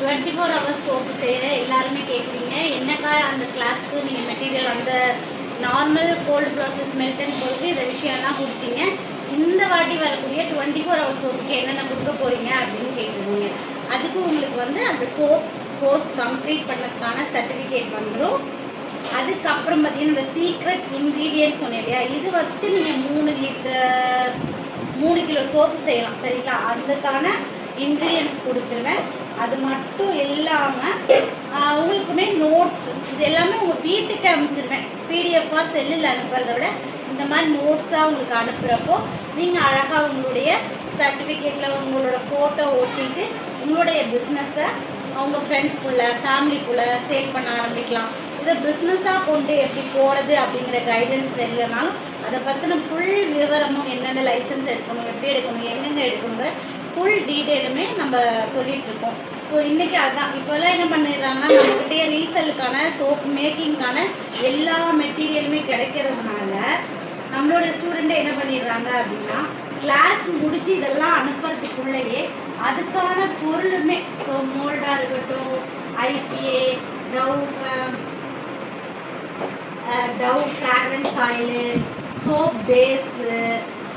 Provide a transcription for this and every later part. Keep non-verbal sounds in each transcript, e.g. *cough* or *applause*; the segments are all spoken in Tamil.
டுவெண்ட்டி ஃபோர் ஹவர்ஸ் சோப்பு செய்கிற எல்லாருமே கேட்குறீங்க என்னக்கா அந்த கிளாஸ்க்கு நீங்கள் மெட்டீரியல் அந்த நார்மல் கோல்டு ப்ராசஸ் மெல்டன் பொறுத்து இந்த விஷயம்லாம் கொடுத்தீங்க. இந்த வாட்டி வரக்கூடிய டுவெண்ட்டி ஃபோர் ஹவர்ஸ் சோப்புக்கு என்னென்ன கொடுக்க போகிறீங்க அப்படின்னு கேட்குறீங்க அதுக்கு உங்களுக்கு வந்து அந்த சோப் கோர்ஸ் கம்ப்ளீட் பண்ணதுக்கான சர்டிஃபிகேட் வந்துடும் அதுக்கப்புறம் பார்த்தீங்கன்னா இந்த சீக்ரெட் இன்க்ரீடியன்ட் சொன்னேன் இல்லையா? இது வச்சு நீங்கள் மூணு லிட்டர் மூணு கிலோ சோப்பு செய்யலாம் சரிங்களா? அதுக்கான இன்க்ரீடியன்ஸ் கொடுத்துருவேன். அது மட்டும் இல்லாமல் உங்களுக்குமே நோட்ஸ் இது எல்லாமே உங்கள் வீட்டுக்கு அனுப்பிச்சிருவேன். பிடிஎஃபாக செல்லில் அனுப்புறத விட இந்த மாதிரி நோட்ஸாக உங்களுக்கு அனுப்புகிறப்போ நீங்கள் அழகாக உங்களுடைய சர்டிஃபிகேட்டில் உங்களோட ஃபோட்டோ ஓட்டிட்டு உங்களுடைய பிஸ்னஸை அவங்க ஃப்ரெண்ட்ஸ்குள்ளே ஃபேமிலிக்குள்ளே சேல் பண்ண ஆரம்பிக்கலாம். இதை பிஸ்னஸாக கொண்டு எப்படி போகிறது அப்படிங்கிற கைடன்ஸ் தெரியலனாலும் அதை பற்றின ஃபுல் விவரமும் என்னென்ன லைசன்ஸ் எடுக்கணும் எப்படி எடுக்கணும் எங்கெங்கே எடுக்கணுங்கிற ஃபுல் டீட்டெயிலுமே நம்ம சொல்லிட்டு இருக்கோம். ஸோ இன்றைக்கி அதான். இப்போல்லாம் என்ன பண்ணிடுறாங்கன்னா நம்மகிட்டயே ரீசலுக்கான சோப் மேக்கிங்க்கான எல்லா மெட்டீரியலுமே கிடைக்கிறதுனால நம்மளோட ஸ்டூடெண்ட்டை என்ன பண்ணிடுறாங்க அப்படின்னா கிளாஸ் முடிச்சு இதெல்லாம் அனுப்புறதுக்குள்ளேயே அதுக்கான பொருளுமே ஸோ மோல்டாக இருக்கட்டும் IPA Dove Dove fragrance oil soap base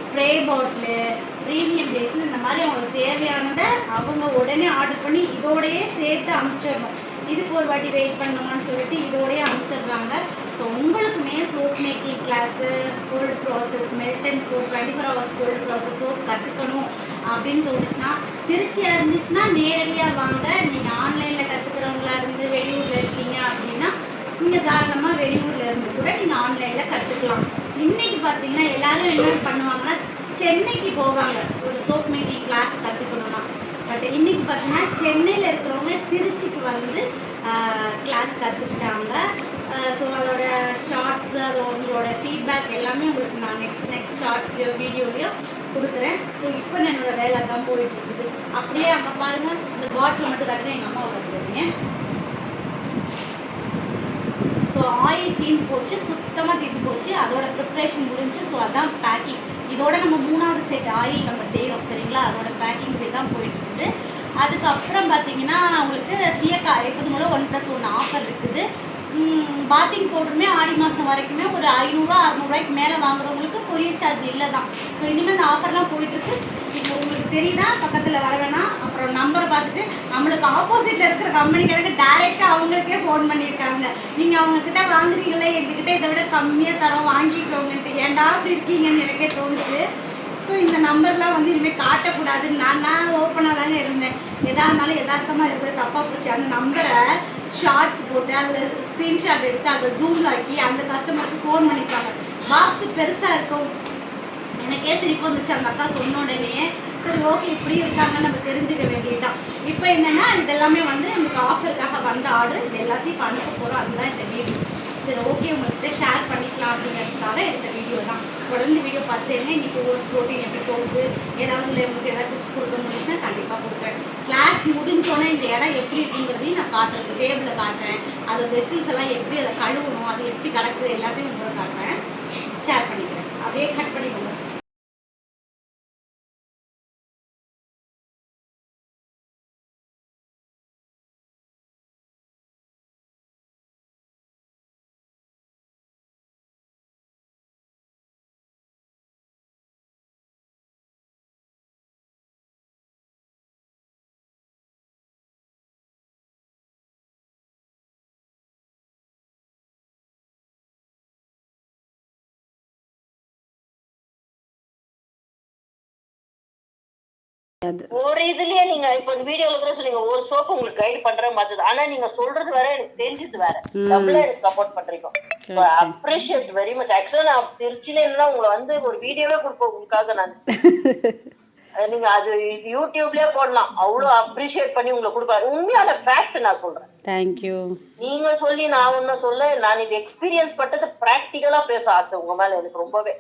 spray bottle premium base இந்த மாதிரி அவங்களுக்கு தேவையானதை அவங்க உடனே ஆர்டர் பண்ணி இதோடையே சேர்த்து அனுப்பிச்சிடணும். இதுக்கு ஒரு வாட்டி வெயிட் பண்ணணுமான்னு சொல்லிட்டு இதோடயே அனுப்பிச்சிடுறாங்க. ஸோ உங்களுக்குமே soap making class cold process melt and cold twenty four hours cold process soap கற்றுக்கணும் அப்படின்னு தோணுச்சுன்னா திருச்சியாக இருந்துச்சுன்னா நேரடியாக வாங்க. நீங்கள் ஆன்லைனில் கற்றுக்கிறவங்களா இருந்து வெளியூரில் இருக்கீங்க அப்படின்னா நீங்கள் தாராளமாக வெளியூரில் இருந்து கூட நீங்கள் ஆன்லைனில் கற்றுக்கலாம் இன்னைக்கு பார்த்தீங்கன்னா எல்லாரும் என்ன பண்ணுவாங்கன்னா சென்னைக்கு போவாங்க. ஒரு சோப் மேக்கிங் கிளாஸ் கற்றுக்கணும்னா பட் இன்னைக்கு பார்த்தீங்கன்னா சென்னையில் இருக்கிறவங்க திருச்சிக்கு வந்து கிளாஸ் கற்றுக்கிட்டாங்க ஸோ அதோட ஷார்ட்ஸ் அது உங்களோட ஃபீட்பேக் எல்லாமே உங்களுக்கு நான் நெக்ஸ்ட் நெக்ஸ்ட் ஷார்ட்ஸ்லையோ வீடியோலையோ கொடுக்குறேன். ஸோ இப்போ என்னோட வேலை தான் போயிட்டு இருக்குது. அப்படியே அங்கே பாருங்கள் இந்த பாட்டில் மட்டும் கட்டுங்க எங்கள் அம்மா கட்டுறீங்க ஸோ தீர்ந்து தீந்து போச்சு சுத்தமாக தீந்து போச்சு. அதோட ப்ரிப்ரேஷன் முடிஞ்சு ஸோ அதான் பேக்கிங் இதோட நம்ம மூணாவது செட் ஆயில் நம்ம செய்கிறோம் சரிங்களா? அதோட பேக்கிங் இப்படி தான் போயிட்டு இருக்குது அதுக்கப்புறம் பார்த்தீங்கன்னா உங்களுக்கு சியக்கா எப்போது மூலம் ஒன் ப்ளஸ் ஒன் ஆஃபர் இருக்குது பாத்திங் பவுடருமே ஆடி மாதம் வரைக்குமே ஒரு ஐநூறுரூவா அறநூறுவாய்க்கு மேலே வாங்குறவங்களுக்கு கொரியர் சார்ஜ் இல்லை தான் ஸோ இனிமேல் இந்த ஆஃபர்லாம் போயிட்டுருக்கு இப்போ உங்களுக்கு தெரியுதா? பக்கத்தில் வர வேணாம். அப்புறம் நம்பரை பார்த்துட்டு நம்மளுக்கு ஆப்போசிட்டில் இருக்கிற கம்பெனிக்காரங்க டைரெக்டாக அவங்களுக்கே ஃபோன் பண்ணியிருக்காங்க நீங்கள் அவங்கக்கிட்ட வாங்குறீங்களே எங்ககிட்ட இதை விட கம்மியாக தரோம் வாங்கிக்கோங்கன்ட்டு. ஏன்டா அப்படி இருக்கீங்கன்னு எனக்கே தோணுச்சு. ஸோ இந்த நம்பர்லாம் வந்து இனிமேல் காட்டக்கூடாது நான் நான் ஓப்பனாக தானே இருந்தேன். எதா இருந்தாலும் எதார்த்தமாக இருந்தது தப்பாக போச்சு. அந்த நம்பரை ஷார்ட்ஸ் போட்டு அதில் ஸ்க்ரீன்ஷாட் எடுத்து அதை ஜூம் ஆக்கி அந்த கஸ்டமருக்கு ஃபோன் பண்ணிப்பாங்க பாக்ஸ் பெருசாக இருக்கும். எனக்கே சிரிப்பு வந்துச்சு. அந்த அக்கா சொன்ன உடனே சரி ஓகே இப்படி இருக்காங்க நம்ம தெரிஞ்சுக்க வேண்டியதுதான். இப்போ என்னன்னா இதெல்லாமே வந்து நமக்கு ஆஃபருக்காக வந்த ஆர்டர் இது எல்லாத்தையும் இப்போ அனுப்ப போகிறோம் அதுதான் இந்த வீடியோ சரி ஓகே உங்கள்கிட்ட ஷேர் பண்ணிக்கலாம் அப்படிங்கிறதுக்காக இந்த வீடியோ தான். தொடர்ந்து வீடியோ பார்த்துருங்க இன்னைக்கு ஒரு ப்ரோட்டீன் எப்படி போகுது ஏதாவது இல்லை உங்களுக்கு ஏதாவது டிப்ஸ் கொடுக்க முடிஞ்சுன்னா கண்டிப்பாக கொடுக்குறேன் கிளாஸ் முடிஞ்சோடனே இந்த இடம் எப்படி இருக்குங்கிறதையும் நான் காட்டுறேன். டேபிளில் காட்டுறேன். அது வெசில்ஸ் எல்லாம் எப்படி அதை கழுவணும் அது எப்படி கிடக்குது எல்லாத்தையும் உங்களுக்கு காட்டுறேன். ஷேர் பண்ணிக்கிறேன். அப்படியே கட் பண்ணிக்கோங்க. ஒரு இதுலயே நீங்க இப்ப வீடியோல கூட சொன்னீங்க ஒரு சோப்பு உங்களுக்கு கைட் பண்ற மாதிரி ஆனா நீங்க சொல்றது வேற எனக்கு தெரிஞ்சது வேற. டபுளா எனக்கு சப்போர்ட் பண்றீங்க. அப்ரிஷியேட் வெரி மச் ஆக்சுவலா நான் திருச்சியில இருந்தா உங்களை வந்து ஒரு வீடியோவே கொடுப்பேன் உங்களுக்காக நான். *laughs* நீங்க அது யூடியூப்லயே போடலாம். அவ்வளவு அப்ரிஷியேட் பண்ணி உங்களை கொடுப்பாரு. உண்மையான ஃபேக்ட் நான் சொல்றேன். தேங்க்யூ நீங்க சொல்லி நான் ஒன்னும் சொல்ல நான் இது எக்ஸ்பீரியன்ஸ் பட்டது பிராக்டிக்கலா பேச ஆசை உங்க மேல எனக்கு ரொம்பவே.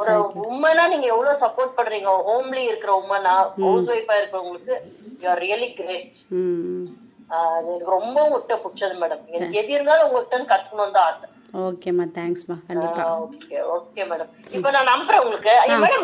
ஒரு உண்மைனா நீங்க எவ்வளவு சப்போர்ட் பண்றீங்க? ஹோம்லி இருக்கிற உண்மைனா ஹவுஸ் ஒய்ஃபா இருக்கிறவங்களுக்கு யூ ஆர் ரியலி கிரேட் எனக்கு ரொம்ப உங்ககிட்ட பிடிச்சது மேடம் எனக்கு எது இருந்தாலும் உங்ககிட்ட கத்துக்கணும் தான் ஆசை. ஓகேம்மா தேங்க்ஸ்மா கண்டிப்பாக ஓகே ஓகே மேடம் இப்ப நான் நம்புறேன் உங்களுக்கு. மேடம்